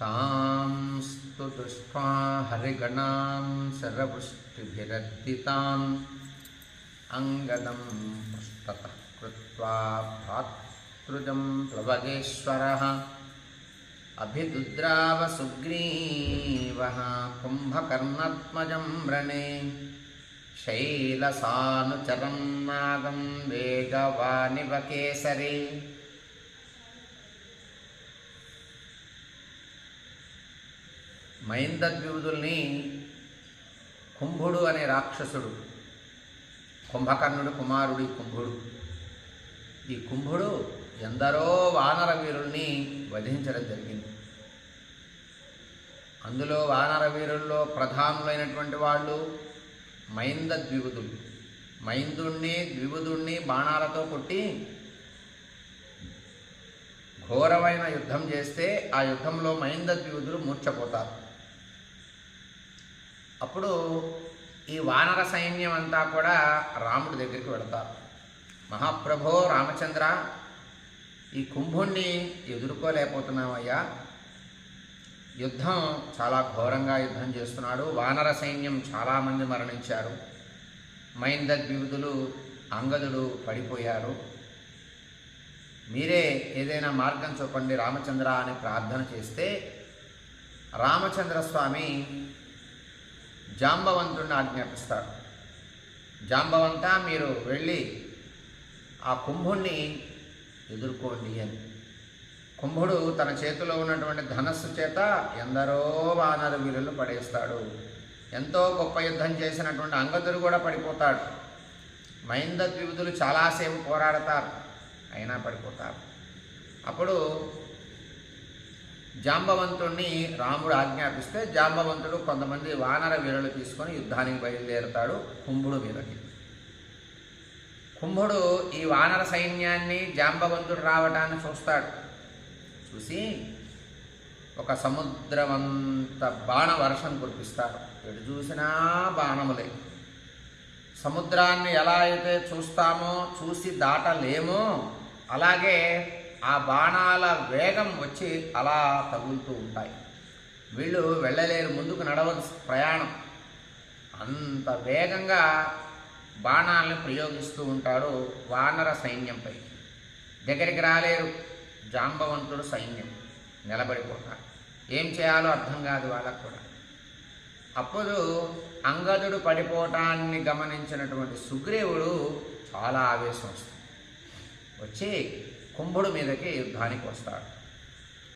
तां स्तु दृष्ट्वा हरिगणां शरवृष्टिभिरर्दितान् अङ्गदं पृष्ठतः कृत्वा भ्रातृजं प्लवगेश्वरः। अभिदुद्रावसुग्रीवः कुम्भकर्णत्मजं व्रणे। शैलसानुचरं नागं वेगवानिव केसरी మైందద్వివుదుల్ని కుంభుడు అనే రాక్షసుడు కుంభకర్ణుడు కుమారుడి కుంభుడు. ఈ కుంభుడు ఎందరో వానర వీరుల్ని వధించడం జరిగింది. అందులో వానర వీరుల్లో ప్రధానులైనటువంటి వాళ్ళు మైంద ద్విబుధులు మైందుణ్ణి ద్విబుధుణ్ణి బాణాలతో కొట్టి ఘోరమైన యుద్ధం చేస్తే ఆ యుద్ధంలో మైంద ద్విబుధులు మూర్చపోతారు అప్పుడు ఈ వానర సైన్యం అంతా కూడా రాముడి దగ్గరికి వెళతారు. మహాప్రభో రామచంద్ర ఈ కుంభుణ్ణి ఎదుర్కోలేకపోతున్నామయ్యా యుద్ధం చాలా ఘోరంగా యుద్ధం చేస్తున్నాడు. వానర సైన్యం చాలామంది మరణించారు. మైందద్విధులు ద్వివుదులు అంగదుడు పడిపోయారు. మీరే ఏదైనా మార్గం చూపండి రామచంద్ర అని ప్రార్థన చేస్తే రామచంద్ర స్వామి జాంబవంతుడిని ఆజ్ఞాపిస్తాడు జాంబవంత మీరు వెళ్ళి ఆ కుంభుణ్ణి ఎదుర్కోండి అని. కుంభుడు తన చేతిలో ఉన్నటువంటి ధనస్సు చేత ఎందరో వానర వీరులు పడేస్తాడు. ఎంతో గొప్ప యుద్ధం చేసినటువంటి అంగదుడు కూడా పడిపోతాడు. మైంద ద్విధులు చాలాసేపు పోరాడతారు. అయినా పడిపోతారు. అప్పుడు జాంబవంతుణ్ణి రాముడు ఆజ్ఞాపిస్తే జాంబవంతుడు కొంతమంది వానర వీరులు తీసుకొని యుద్ధానికి బయలుదేరుతాడు కుంభుడు మీదకి. కుంభుడు ఈ వానర సైన్యాన్ని జాంబవంతుడు రావటాన్ని చూస్తాడు. చూసి ఒక సముద్రమంత బాణ వర్షం కురిపిస్తారు. ఎటు చూసినా బాణములే. సముద్రాన్ని ఎలా అయితే చూస్తామో చూసి దాటలేమో అలాగే ఆ బాణాల వేగం వచ్చి అలా తగులుతూ ఉంటాయి. వీళ్ళు వెళ్ళలేరు ముందుకు నడవలసి ప్రయాణం. అంత వేగంగా బాణాలను ప్రయోగిస్తూ ఉంటాడు వానర సైన్యంపై దగ్గరికి రాలేరు జాంబవంతుడు సైన్యం నిలబడిపోతారు ఏం చేయాలో అర్థం కాదు వాళ్ళకు కూడా. అప్పుడు అంగదుడు పడిపోవటాన్ని గమనించినటువంటి సుగ్రీవుడు చాలా ఆవేశం వస్తుంది. వచ్చి కుంభుడు మీదకి యుద్ధానికి వస్తాడు.